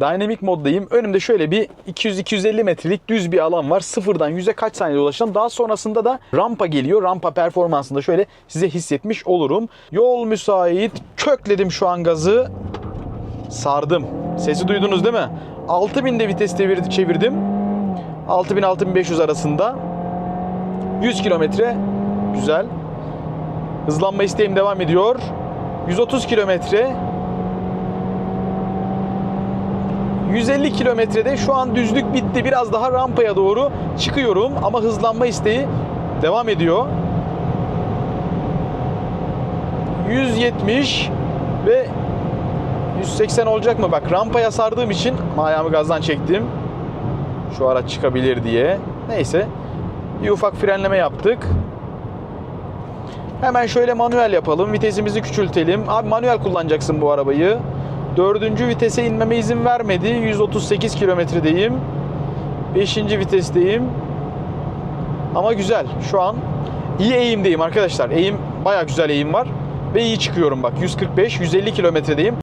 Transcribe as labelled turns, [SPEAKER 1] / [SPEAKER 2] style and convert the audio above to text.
[SPEAKER 1] Dynamic moddayım. Önümde şöyle bir 200-250 metrelik düz bir alan var. Sıfırdan 100'e kaç saniyede ulaşacağım. Daha sonrasında da rampa geliyor. Rampa performansında şöyle size hissetmiş olurum. Yol müsait. Kökledim şu an gazı. Sardım. Sesi duydunuz değil mi? 6000'de vites çevirdim. 6000-6500 arasında. 100 kilometre. Güzel. Hızlanma isteğim devam ediyor. 130 kilometre. 150 kilometrede şu an düzlük bitti. Biraz daha rampaya doğru çıkıyorum ama hızlanma isteği devam ediyor. 170 ve 180 olacak mı? Bak rampaya sardığım için ayağımı gazdan çektim. Şu araç çıkabilir diye. Neyse. Bir ufak frenleme yaptık. Hemen şöyle manuel yapalım. Vitesimizi küçültelim. Abi manuel kullanacaksın bu arabayı. Dördüncü vitese inmeme izin vermedi. 138 kilometredeyim. Beşinci vitesteyim. Ama güzel. Şu an iyi eğimdeyim arkadaşlar. Eğim baya güzel eğim var. Ve iyi çıkıyorum bak. 145, 150 kilometredeyim.